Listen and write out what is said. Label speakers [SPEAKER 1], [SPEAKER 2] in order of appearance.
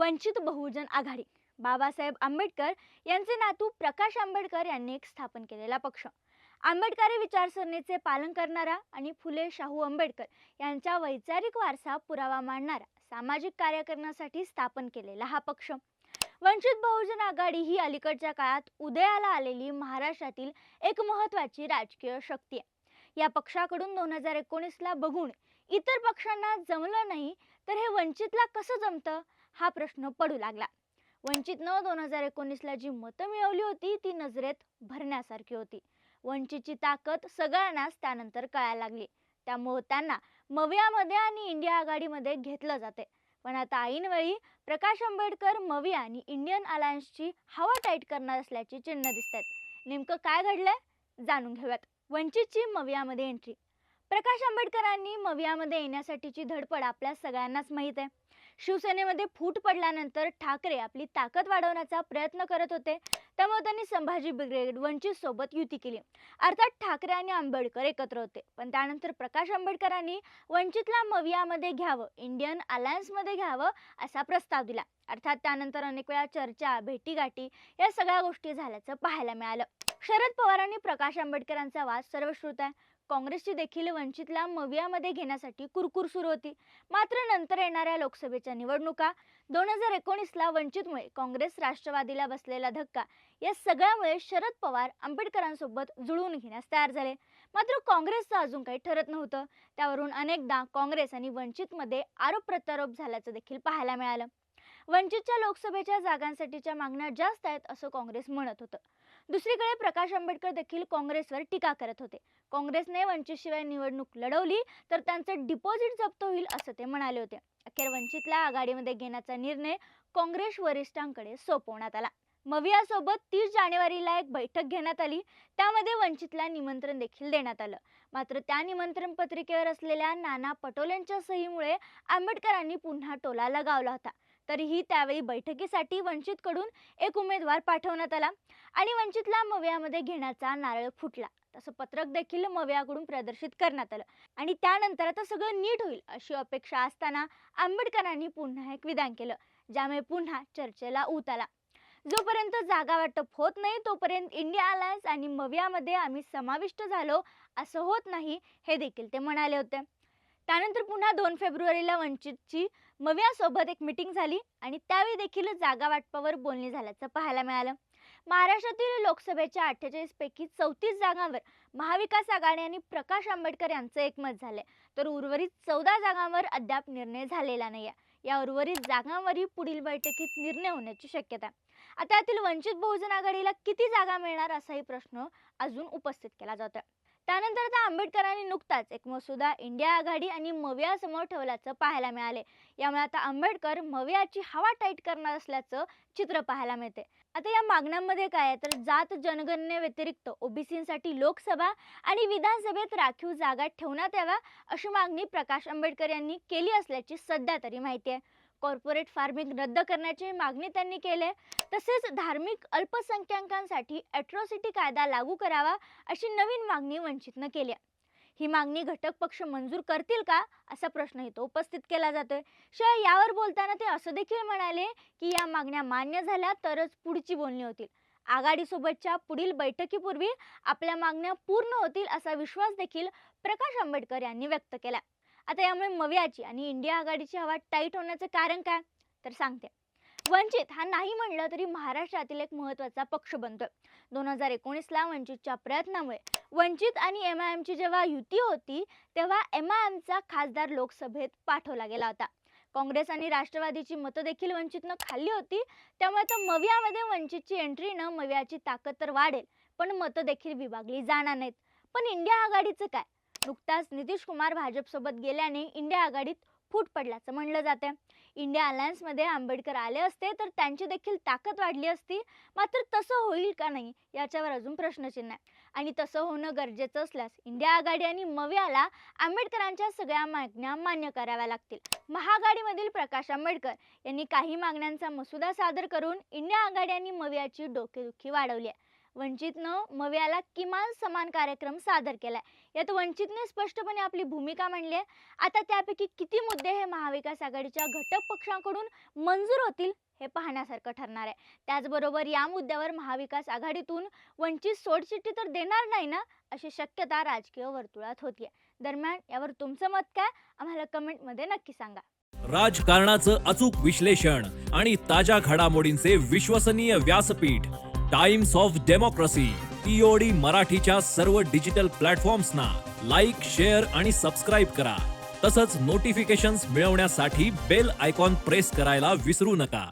[SPEAKER 1] वंचित बहुजन आघाडी. बाबासाहेब आंबेडकर यांचे नातू प्रकाश आंबेडकर यांनी एक स्थापन केलेला पक्ष. आंबेडकरी विचारसरणीचे पालन करणारा आणि फुले शाहू आंबेडकर यांचा वैचारिक वारसा पुरावा मांडणारा सामाजिक कार्य करण्यासाठी स्थापन केलेला हा पक्ष. वंचित बहुजन आघाडी ही अलीकडच्या काळात उदयाला आलेली महाराष्ट्रातील एक महत्वाची राजकीय शक्ती आहे. या पक्षाकडून दोन हजार एकोणीसला बघून इतर पक्षांना जमलं नाही तर हे वंचितला कसं जमतं? हा प्रश्न पडू लागला. वंचितनं दोन हजार एकोणीसला जी मतं मिळवली होती ती नजरेत भरण्यासारखी होती. वंचितची ताकद सगळ्यांनाच त्यानंतर कळायला लागली. त्यामुळे त्यांना मवियामध्ये आणि इंडिया आघाडीमध्ये घेतलं जाते. पण आता ऐनवेळी प्रकाश आंबेडकर मविया आणि इंडियन अलायन्सची हवा टाईट करणार असल्याची चिन्ह दिसत आहेत नेमकं काय घडलंय? जाणून घेऊयात. वंचितची मवियामध्ये एंट्री प्रकाश आंबेडकरांनी मवियामध्ये येण्यासाठीची धडपड आपल्या सगळ्यांनाच माहीत आहे. शिवसेनेमध्ये फूट पडल्यानंतर ठाकरे आपली ताकद वाढवण्याचा प्रयत्न करत होते. त्यामुळे त्यांनी संभाजी ब्रिगेड वंचित सोबत युती केली. अर्थात ठाकरे आणि आंबेडकर एकत्र होते. पण त्यानंतर प्रकाश आंबेडकरांनी वंचितला मवियामध्ये घ्यावं इंडियन अलायन्समध्ये घ्यावं असा प्रस्ताव दिला. अर्थात त्यानंतर अनेक वेळा चर्चा भेटीगाठी या सगळ्या गोष्टी झाल्याचं पाहायला मिळालं. शरद पवारांनी प्रकाश आंबेडकरांचा वाद सर्वश्रुत आहे. काँग्रेसची देखील वंचितला मवियामध्ये घेण्यासाठी कुरकुर सुरू होती. मात्र नंतर येणाऱ्या लोकसभेच्या निवडणुका दोन हजार एकोणीसला वंचितमुळे काँग्रेस राष्ट्रवादीला बसलेला धक्का या सगळ्यामुळे शरद पवार आंबेडकरांसोबत जुळवून घेण्यास तयार झाले. मात्र काँग्रेसचं अजून काही ठरत नव्हतं. त्यावरून अनेकदा काँग्रेस आणि वंचितमध्ये आरोप प्रत्यारोप झाल्याचं देखील पाहायला मिळालं. वंचितच्या लोकसभेच्या जागांसाठीच्या मागण्या जास्त आहेत असं काँग्रेस म्हणत होतं. दुसरीकडे प्रकाश आंबेडकर देखील काँग्रेसवर टीका करत होते. काँग्रेसने वंचितशिवाय निवडणूक लढवली तर त्यांचं डिपॉझिट जप्त होईल असं ते म्हणाले होते. अखेर वंचितला आघाडीमध्ये घेण्याचा निर्णय काँग्रेस वरिष्ठांकडे सोपवण्यात आला. मवियासोबत तीस जानेवारीला एक बैठक घेण्यात आली. त्यामध्ये वंचितला निमंत्रण देखील देण्यात आलं. मात्र त्या निमंत्रण पत्रिकेवर असलेल्या नाना पटोलेंच्या सहीमुळे आंबेडकरांनी पुन्हा टोला लगावला होता. तरीही त्यावेळी बैठकीसाठी वंचितकडून एक उमेदवार पाठवण्यात आला आणि वंचितला मवियामध्ये घेण्याचा नारळ फुटला. तसं पत्रक देखील मवियाकडून प्रदर्शित करण्यात आलं आणि त्यानंतर आता सगळं नीट होईल अशी अपेक्षा असताना आंबेडकरांनी पुन्हा एक विधान केलं ज्यामुळे पुन्हा चर्चेला ऊत आला. जोपर्यंत जागा वाटप होत नाही तोपर्यंत इंडिया अलायन्स आणि मवियामध्ये आम्ही समाविष्ट झालो असं होत नाही हे देखील ते म्हणाले होते. त्यानंतर पुन्हा दोन फेब्रुवारीला वंचितची मवियासोबत एक मिटिंग झाली आणि त्यावेळी देखील जागा वाटपावर बोलणी झाल्याचं पाहायला मिळालं. महाराष्ट्रातील लोकसभेच्या अठ्ठेचाळीस पैकी चौतीस जागांवर महाविकास आघाडी आणि प्रकाश आंबेडकर यांचं एकमत झालंय. तर उर्वरित चौदा जागांवर अद्याप निर्णय झालेला नाहीये. या उर्वरित जागांवरही पुढील बैठकीत निर्णय होण्याची शक्यता आहे. आता यातील वंचित बहुजन आघाडीला किती जागा मिळणार असाही प्रश्न अजून उपस्थित केला जातोय. त्यानंतर आता आंबेडकरांनी नुकताच एक मसुदा इंडिया आघाडी आणि मवियासमोर ठेवल्याचं पाहायला मिळाले. यामुळे आता आंबेडकर मवियाची हवा टाईट करणार असल्याचं चित्र पाहायला मिळते. आता या मागण्यांमध्ये काय आहे? तर जात जनगणने व्यतिरिक्त ओबीसीसाठी लोकसभा आणि विधानसभेत राखीव जागा ठेवण्यात याव्या अशी मागणी प्रकाश आंबेडकर यांनी केली असल्याची सध्या तरी माहिती आहे. कॉर्पोरेट फार्मिंग रद्द करण्याची मागणी त्यांनी केली आहे. तसेच धार्मिक अल्पसंख्याकांसाठी ॲट्रॉसिटी कायदा लागू करावा अशी नवीन मागणी वंचितनं केली आहे. ही मागणी घटक पक्ष मंजूर करतील का असा प्रश्न इथं उपस्थित केला जातोय. शिवाय यावर बोलताना ते असं देखील म्हणाले की या मागण्या मान्य झाल्या तरच पुढची बोलणी होतील. आघाडीसोबतच्या पुढील बैठकीपूर्वी आपल्या मागण्या पूर्ण होतील असा विश्वास देखील प्रकाश आंबेडकर यांनी व्यक्त केला आता यामुळे मवियाची आणि इंडिया आघाडीची हवा टाईट होण्याचं कारण काय? तर सांगते. वंचित हा नाही म्हणलं तरी महाराष्ट्रातील एक महत्त्वाचा पक्ष बनतोय. दोन हजार एकोणीसला वंचितच्या प्रयत्नामुळे वंचित आणि एम आय एमची जेव्हा युती होती तेव्हा एम आय एमचा खासदार लोकसभेत पाठवला गेला होता. काँग्रेस आणि राष्ट्रवादीची मतं देखील वंचितनं खाल्ली होती. त्यामुळे आता मवियामध्ये वंचितची एंट्रीनं मवियाची ताकद तर वाढेल पण मतं देखील विभागली जाणार नाहीत. पण इंडिया आघाडीचं काय? नुकताच नितीश कुमार भाजपसोबत गेल्याने इंडिया आघाडीत फूट पडल्याचं म्हणलं जातं इंडिया अलायन्समध्ये आंबेडकर आले असते तर त्यांची देखील ताकद वाढली असती. मात्र तसं होईल का नाही याच्यावर अजून प्रश्नचिन्ह आहे. आणि तसं होणं गरजेचं असल्यास इंडिया आघाडी आणि मवियाला आंबेडकरांच्या सगळ्या मागण्या मान्य कराव्या लागतील. महाआघाडीमधील प्रकाश आंबेडकर यांनी काही मागण्यांचा मसुदा सादर करून इंडिया आघाडी आणि मवियाची डोकेदुखी वाढवली आहे. वंचितनं मव्याला किमान समान कार्यक्रम सादर केला आहे यात वंचितने स्पष्टपणे आपली भूमिका मांडली आहे. आता त्यापैकी किती मुद्दे हे महाविकास आघाडीच्या घटक पक्षांकडून मंजूर होतील हे पाहण्यासारखं ठरणार आहे. त्याचबरोबर या मुद्द्यावर महाविकास आघाडीतून वंचित सोडचिठ्ठी तर देणार नाही ना अशी शक्यता राजकीय वर्तुळात होती दरम्यान यावर तुमचं मत काय? आम्हाला कमेंटमध्ये नक्की सांगा.
[SPEAKER 2] राजकारणाचं अचूक विश्लेषण आणि ताज्या घडामोडींचे विश्वसनीय व्यासपीठ. टाइम्स ऑफ डेमोक्रेसी टीओडी मराठीच्या सर्व डिजिटल प्लॅटफॉर्म्सना लाईक शेअर आणि सबस्क्राईब करा. तसंच नोटिफिकेशन्स मिळवण्यासाठी बेल आयकॉन प्रेस करायला विसरू नका.